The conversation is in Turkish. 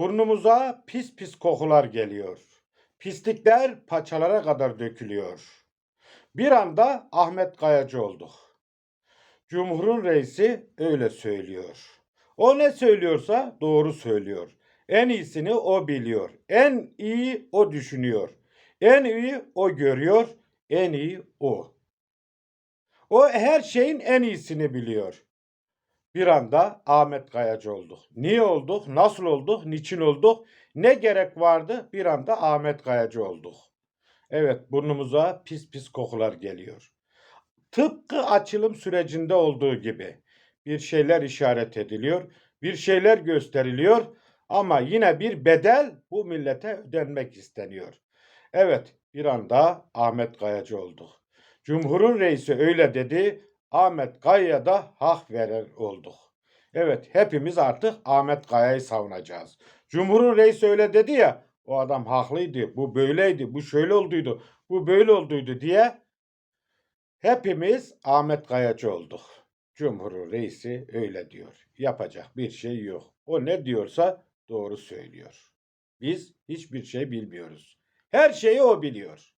Burnumuza pis pis kokular geliyor. Pislikler paçalara kadar dökülüyor. Bir anda Ahmet Kayacı olduk. Cumhurun reisi öyle söylüyor. O ne söylüyorsa doğru söylüyor. En iyisini o biliyor. En iyi o düşünüyor. En iyi o görüyor. En iyi o. O her şeyin en iyisini biliyor. Bir anda Ahmet Kayacı olduk. Niye olduk? Nasıl olduk? Niçin olduk? Ne gerek vardı? Bir anda Ahmet Kayacı olduk. Evet burnumuza pis pis kokular geliyor. Tıpkı açılım sürecinde olduğu gibi bir şeyler işaret ediliyor, bir şeyler gösteriliyor ama yine bir bedel bu millete ödenmek isteniyor. Evet bir anda Ahmet Kayacı olduk. Cumhurun reisi öyle dedi, Ahmet Kaya'ya da hak verer olduk. Evet hepimiz artık Ahmet Kaya'yı savunacağız. Cumhurun reisi öyle dedi ya, o adam haklıydı, bu böyleydi, bu şöyle olduydu, bu böyle olduydu diye hepimiz Ahmet Kayacı olduk. Cumhurun reisi öyle diyor. Yapacak bir şey yok. O ne diyorsa doğru söylüyor. Biz hiçbir şey bilmiyoruz. Her şeyi o biliyor.